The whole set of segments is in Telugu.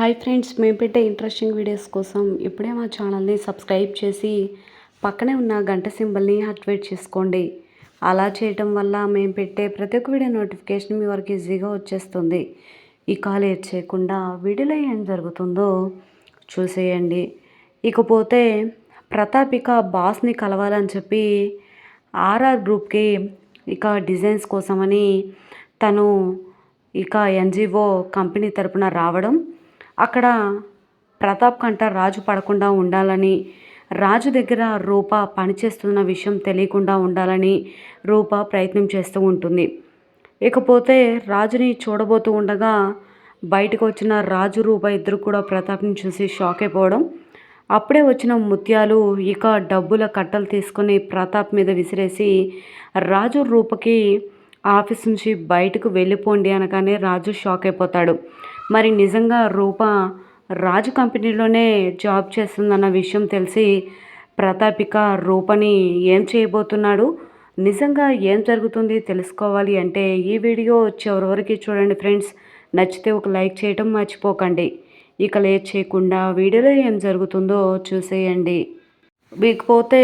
హాయ్ ఫ్రెండ్స్ మేము పెట్టే ఇంట్రెస్టింగ్ వీడియోస్ కోసం ఇప్పుడే మా ఛానల్ని సబ్స్క్రైబ్ చేసి పక్కనే ఉన్న గంట సింబల్ని యాక్టివేట్ చేసుకోండి. అలా చేయటం వల్ల మేము పెట్టే ప్రతి ఒక్క వీడియో నోటిఫికేషన్ మీ వరకు ఈజీగా వచ్చేస్తుంది. ఈ కాల్ ఏడ్ చేయకుండా వీడియోలో ఏం జరుగుతుందో చూసేయండి. ఇకపోతే ప్రతాపిక బాస్ని కలవాలని చెప్పి ఆర్ఆర్ గ్రూప్కి ఇక డిజైన్స్ కోసమని తను ఇక ఎన్జిఓ కంపెనీ తరపున రావడం అక్కడ ప్రతాప్ కంట రాజు పడకుండా ఉండాలని రాజు దగ్గర రూప పనిచేస్తున్న విషయం తెలియకుండా ఉండాలని రూప ప్రయత్నం చేస్తూ ఉంటుంది. ఇకపోతే రాజుని చూడబోతూ ఉండగా బయటకు వచ్చిన రాజు రూప ఇద్దరు కూడా ప్రతాప్ని చూసి షాక్ అయిపోవడం. అప్పుడే వచ్చిన ముత్యాలు ఇక డబ్బుల కట్టలు తీసుకొని ప్రతాప్ మీద విసిరేసి రాజు రూపకి ఆఫీస్ నుంచి బయటకు వెళ్ళిపోండి అనగానే రాజు షాక్ అయిపోతాడు. మరి నిజంగా రూప రాజు కంపెనీలోనే జాబ్ చేస్తుందన్న విషయం తెలిసి ప్రతాపిక రూపని ఏం చేయబోతున్నాడు? నిజంగా ఏం జరుగుతుంది తెలుసుకోవాలి అంటే ఈ వీడియో చివరి వరకు చూడండి ఫ్రెండ్స్. నచ్చితే ఒక లైక్ చేయటం మర్చిపోకండి. ఇక లేట్ చేయకుండా వీడియోలో ఏం జరుగుతుందో చూసేయండి. వీకపోతే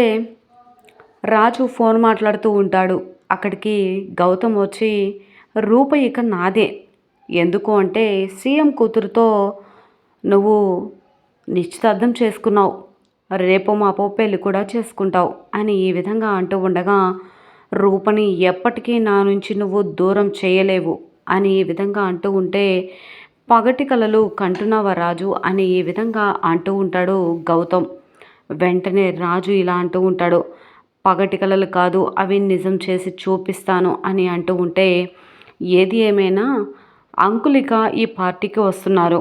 రాజు ఫోన్ మాట్లాడుతూ ఉంటాడు. అక్కడికి గౌతమ్ వచ్చి రూప ఇక నాదే. ఎందుకు అంటే సీఎం కూతురుతో నువ్వు నిశ్చితార్థం చేసుకున్నావు. రేపో మాపో పెళ్ళి కూడా చేసుకుంటావు అని ఈ విధంగా అంటూ ఉండగా రూపని ఎప్పటికీ నా నుంచి నువ్వు దూరం చేయలేవు అని ఈ విధంగా అంటూ ఉంటే పగటి కలలు కంటున్నావా రాజు అని ఈ విధంగా అంటూ ఉంటాడు గౌతమ్. వెంటనే రాజు ఇలా అంటూ ఉంటాడు పగటి కలలు కాదు అవి నిజం చేసి చూపిస్తాను అని అంటూ ఉంటే ఏది ఏమైనా అంకులిక ఈ పార్టీకి వస్తున్నారు.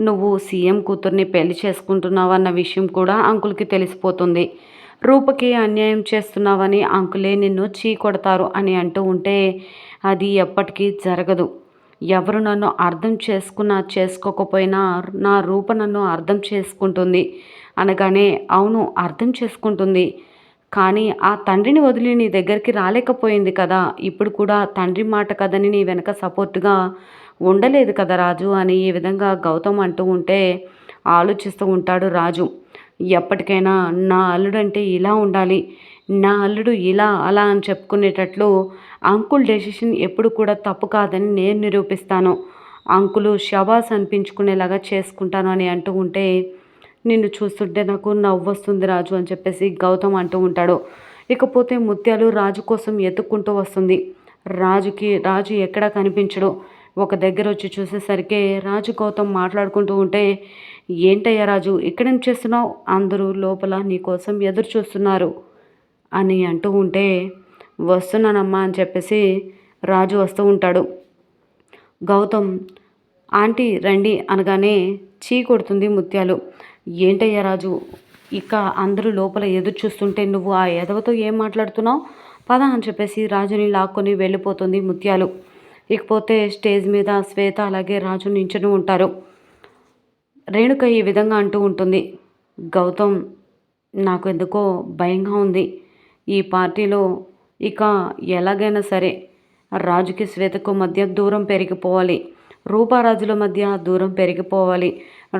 నువ్వు సీఎం కూతుర్ని పెళ్ళి చేసుకుంటున్నావన్న విషయం కూడా అంకుల్కి తెలిసిపోతుంది. రూపకి అన్యాయం చేస్తున్నావని అంకులే నిన్ను చీ కొడతారు అని అంటూ ఉంటే అది ఎప్పటికీ జరగదు. ఎవరు నన్ను అర్థం చేసుకున్నా చేసుకోకపోయినా నా రూప నన్ను అర్థం చేసుకుంటుంది. అనగానే అవును అర్థం చేసుకుంటుంది. కానీ ఆ తండ్రిని వదిలి నీ దగ్గరికి రాలేకపోయింది కదా. ఇప్పుడు కూడా తండ్రి మాట కదని నీ వెనక సపోర్టుగా ఉండలేదు కదా రాజు అని ఈ విధంగా గౌతమ్ అంటూ ఉంటే ఆలోచిస్తూ ఉంటాడు రాజు. ఎప్పటికైనా నా అల్లుడు అంటే ఇలా ఉండాలి నా అల్లుడు ఇలా అలా అని చెప్పుకునేటట్లు అంకుల్ డెసిషన్ ఎప్పుడు కూడా తప్పు కాదని నేను నిరూపిస్తాను. అంకులు షబాస్ అనిపించుకునేలాగా చేసుకుంటాను అని అంటూ ఉంటే నిన్ను చూస్తుంటే నాకు నవ్వు వస్తుంది రాజు అని చెప్పేసి గౌతమ్ అంటూ ఉంటాడు. ఇకపోతే ముత్యాలు రాజు కోసం ఎత్తుక్కుంటూ వస్తుంది. రాజుకి రాజు ఎక్కడా కనిపించడు. ఒక దగ్గర వచ్చి చూసేసరికి రాజు గౌతమ్ మాట్లాడుకుంటూ ఉంటే ఏంటయ్యా రాజు ఇక్కడేం చేస్తున్నావు? అందరూ లోపల నీకోసం ఎదురు చూస్తున్నారు అని అంటూ ఉంటే వస్తున్నానమ్మా అని చెప్పేసి రాజు వస్తూ ఉంటాడు. గౌతమ్ ఆంటీ రండి అనగానే చీ కొడుతుంది ముత్యాలు. ఏంటయ్యా రాజు ఇక అందరూ లోపల ఎదురు చూస్తుంటే నువ్వు ఆ ఎదవతో ఏం మాట్లాడుతున్నావు? పద అని చెప్పేసి రాజుని లాక్కొని వెళ్ళిపోతుంది ముత్యాలు. ఇకపోతే స్టేజ్ మీద శ్వేత అలాగే రాజు నించుని ఉంటారు. రేణుక ఈ విధంగా అంటూ ఉంటుంది గౌతమ్ నాకు ఎందుకో భయంగా ఉంది. ఈ పార్టీలో ఇక ఎలాగైనా సరే రాజుకి శ్వేతకు మధ్య దూరం పెరిగిపోవాలి. రూపారాజుల మధ్య దూరం పెరిగిపోవాలి.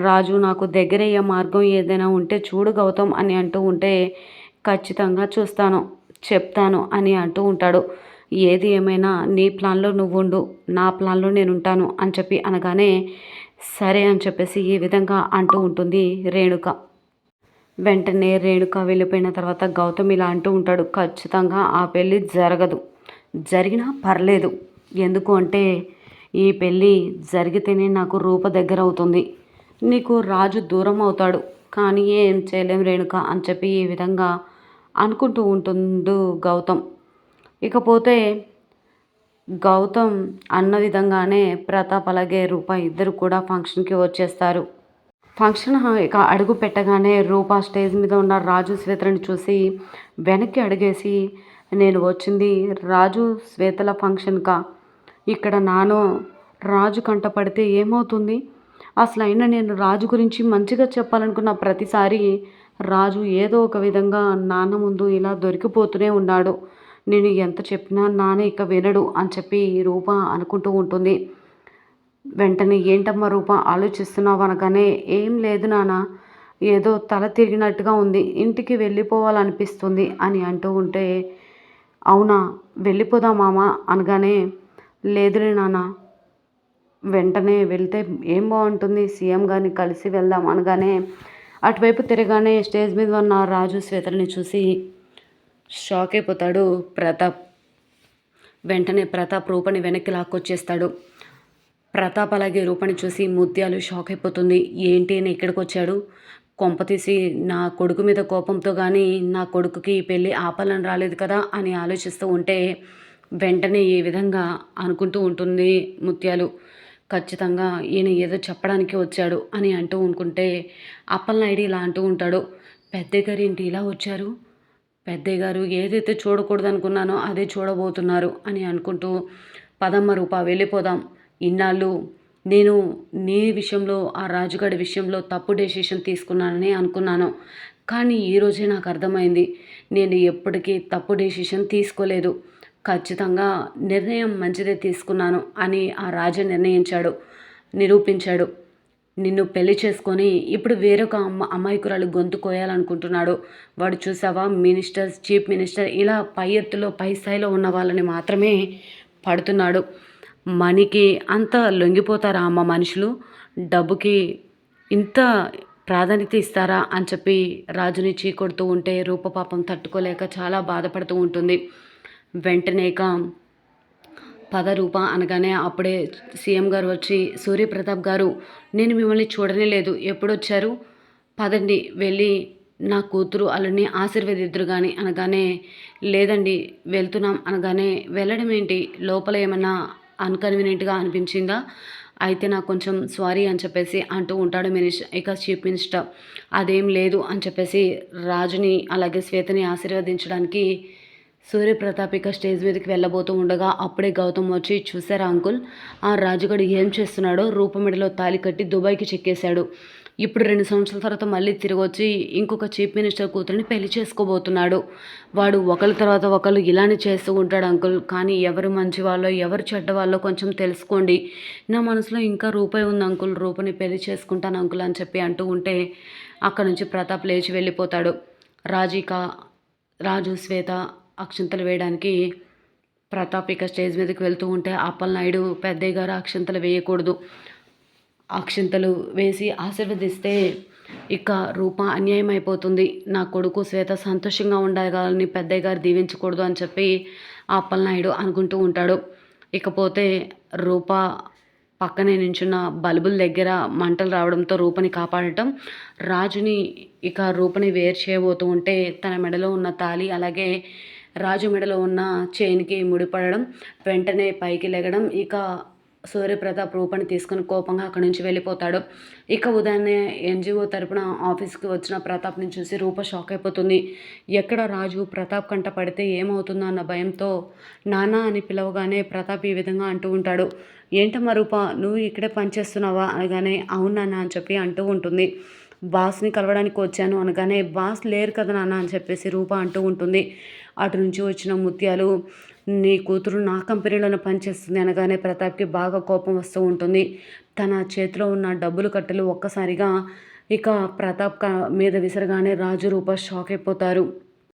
రాజు నాకు దగ్గరయ్యే మార్గం ఏదైనా ఉంటే చూడు గౌతమ్ అని అంటూ ఉంటే ఖచ్చితంగా చూస్తాను చెప్తాను అని అంటూ ఉంటాడు. ఏది ఏమైనా నీ ప్లాన్లో నువ్వు ఉండు నా ప్లాన్లో నేను ఉంటాను అని చెప్పి అనగానే సరే అని చెప్పేసి ఈ విధంగా అంటూ ఉంటుంది రేణుక. వెంటనే రేణుక వెళ్ళిపోయిన తర్వాత గౌతమ్ ఇలా అంటూ ఉంటాడు ఖచ్చితంగా ఆ పెళ్ళి జరగదు. జరిగినా పర్లేదు. ఎందుకు అంటే ఈ పెళ్ళి జరిగితేనే నాకు రూప దగ్గర అవుతుంది. నీకు రాజు దూరం అవుతాడు. కానీ ఏం చేయలేం రేణుక అని చెప్పి ఈ విధంగా అనుకుంటూ ఉంటుండు గౌతమ్. ఇకపోతే గౌతమ్ అన్న విధంగానే ప్రతాప్ అలాగే రూప ఇద్దరు కూడా ఫంక్షన్కి వచ్చేస్తారు. ఫంక్షన్ ఇక అడుగు పెట్టగానే రూప స్టేజ్ మీద ఉన్న రాజు శ్వేతని చూసి వెనక్కి అడిగేసి నేను వచ్చింది రాజు శ్వేతల ఫంక్షన్కా? ఇక్కడ నాను రాజు కంట పడితే ఏమవుతుంది? అసలు అయినా నేను రాజు గురించి మంచిగా చెప్పాలనుకున్న ప్రతిసారి రాజు ఏదో ఒక విధంగా నాన్న ముందు ఇలా దొరికిపోతూనే ఉన్నాడు. నేను ఎంత చెప్పినా నాన్న ఇక వినడు అని చెప్పి రూప అనుకుంటూ ఉంటుంది. వెంటనే ఏంటమ్మా రూప ఆలోచిస్తున్నావు అనగానే ఏం లేదు నాన్న ఏదో తల తిరిగినట్టుగా ఉంది ఇంటికి వెళ్ళిపోవాలనిపిస్తుంది అని అంటూ ఉంటే అవునా వెళ్ళిపోదాం మామ? అనగానే లేదులే నాన్న. వెంటనే వెళ్తే ఏం బాగుంటుంది సీఎం గారిని కలిసి వెళ్దాం అనగానే అటువైపు తిరగానే స్టేజ్ మీద ఉన్న రాజు శ్వేతని చూసి షాక్ అయిపోతాడు ప్రతాప్. వెంటనే ప్రతాప్ రూపని వెనక్కి లాక్కొచ్చేస్తాడు. ప్రతాప్ అలాగే రూపని చూసి ముత్యాలు షాక్ అయిపోతుంది ఏంటి అని ఇక్కడికి వచ్చాడు కొంపతీసి నా కొడుకు మీద కోపంతో కానీ నా కొడుకుకి పెళ్ళి ఆపాలని రాలేదు కదా అని ఆలోచిస్తూ ఉంటే వెంటనే ఈ విధంగా అనుకుంటూ ఉంటుంది ముత్యాలు. ఖచ్చితంగా ఈయన ఏదో చెప్పడానికి వచ్చాడు అని అంటూ అనుకుంటే అప్పలనాయుడు ఇలా అంటూ ఉంటాడు. పెద్దగారు ఏంటి ఇలా వచ్చారు? పెద్దయ్య గారు ఏదైతే చూడకూడదు అనుకున్నానో అదే చూడబోతున్నారు అని అనుకుంటూ పదమ్మ రూప వెళ్ళిపోదాం. ఇన్నాళ్ళు నేను నీ విషయంలో ఆ రాజుగాడి విషయంలో తప్పు డెసిషన్ తీసుకున్నానని అనుకున్నాను. కానీ ఈరోజే నాకు అర్థమైంది. నేను ఎప్పటికీ తప్పు డెసిషన్ తీసుకోలేదు. ఖచ్చితంగా నిర్ణయం మంచిదే తీసుకున్నాను అని ఆ రాజు నిర్ణయించాడు నిరూపించాడు. నిన్ను పెళ్ళి చేసుకొని ఇప్పుడు వేరొక అమ్మ అమాయకురాలు గొంతు కోయాలనుకుంటున్నాడు. వాడు చూసావా? మినిస్టర్స్ చీఫ్ మినిస్టర్ ఇలా పై ఎత్తులో పై స్థాయిలో ఉన్న వాళ్ళని మాత్రమే పడుతున్నాడు. మనీకి అంత లొంగిపోతారా అమ్మ మనుషులు? డబ్బుకి ఇంత ప్రాధాన్యత ఇస్తారా అని చెప్పి రాజుని చీకొడుతూ ఉంటే రూపపాపం తట్టుకోలేక చాలా బాధపడుతూ ఉంటుంది. వెంటనే పదరూప పద రూప అనగానే అప్పుడే సీఎం గారు వచ్చి సూర్యప్రతాప్ గారు నేను మిమ్మల్ని చూడనే లేదు ఎప్పుడొచ్చారు? పదండి వెళ్ళి నా కూతురు అల్లుడిని ఆశీర్వదిద్దురు కానీ అనగానే లేదండి వెళ్తున్నాం అనగానే వెళ్ళడం ఏంటి? లోపల ఏమన్నా అన్కన్వీనియంట్గా అనిపించిందా? అయితే నాకు కొంచెం సారీ అని చెప్పేసి అంటూ ఉంటాడు మినిస్టర్ ఇక చీఫ్ మినిస్టర్. అదేం లేదు అని చెప్పేసి రాజుని అలాగే శ్వేతని ఆశీర్వదించడానికి సూర్యప్రతాప్ ఇక స్టేజ్ మీదకి వెళ్ళబోతూ ఉండగా అప్పుడే గౌతమ్ వచ్చి చూసారా అంకుల్? ఆ రాజుగడు ఏం చేస్తున్నాడో? రూపమిడిలో తాలి కట్టి దుబాయ్కి చెక్కేశాడు. ఇప్పుడు రెండు సంవత్సరాల తర్వాత మళ్ళీ తిరిగి వచ్చి ఇంకొక చీఫ్ మినిస్టర్ కూతురిని పెళ్ళి చేసుకోబోతున్నాడు. వాడు ఒకరి తర్వాత ఒకరు ఇలానే చేస్తూ ఉంటాడు అంకుల్. కానీ ఎవరు మంచి వాళ్ళో ఎవరు చెడ్డ వాళ్ళో కొంచెం తెలుసుకోండి. నా మనసులో ఇంకా రూపాయి ఉంది అంకుల్. రూపని పెళ్ళి చేసుకుంటాను అంకుల్ అని చెప్పి అంటూ ఉంటే అక్కడ నుంచి ప్రతాప్ లేచి వెళ్ళిపోతాడు. రాజీక రాజు శ్వేత అక్షంతలు వేయడానికి ప్రతాప్ ఇక స్టేజ్ మీదకి వెళ్తూ ఉంటే అప్పలనాయుడు పెద్దయ్య గారు అక్షింతలు వేయకూడదు. అక్షింతలు వేసి ఆశీర్వదిస్తే ఇక రూప అన్యాయం అయిపోతుంది. నా కొడుకు శ్వేత సంతోషంగా ఉండాలని పెద్దయ్య గారు దీవించకూడదు అని చెప్పి అప్పలనాయుడు అనుకుంటూ ఉంటాడు. ఇకపోతే రూప పక్కనే నించున్న బల్బుల దగ్గర మంటలు రావడంతో రూపని కాపాడటం రాజుని ఇక రూపని వేరు చేయబోతూ ఉంటే తన మెడలో ఉన్న తాలి అలాగే రాజు మెడలో ఉన్న చైన్కి ముడిపడడం వెంటనే పైకి లెగడం ఇక సూర్యప్రతాప్ రూపాన్ని తీసుకుని కోపంగా అక్కడి నుంచి వెళ్ళిపోతాడు. ఇక ఉదయాన్నే ఎన్జిఓ తరపున ఆఫీస్కి వచ్చిన ప్రతాప్ని చూసి రూప షాక్ అయిపోతుంది. ఎక్కడ రాజు ప్రతాప్ కంట పడితే ఏమవుతుందో అన్న భయంతో నానా అని పిలవగానే ప్రతాప్ ఈ విధంగా అంటూ ఉంటాడు. ఏంటమ్మా రూప నువ్వు ఇక్కడే పనిచేస్తున్నావా? అనగానే అవును అని చెప్పి అంటూ ఉంటుంది. బాస్ని కలవడానికి వచ్చాను అనగానే బాస్ లేరు కదా నాన్న అని చెప్పేసి రూప అంటూ ఉంటుంది. అటు నుంచి వచ్చిన ముత్యాలు నీ కూతురు నా కంపెనీలోనే పనిచేస్తుంది అనగానే ప్రతాప్కి బాగా కోపం వస్తూ ఉంటుంది. తన చేతిలో ఉన్న డబ్బులు కట్టెలు ఒక్కసారిగా ఇక ప్రతాప్ మీద విసరగానే రాజు రూప షాక్ అయిపోతారు.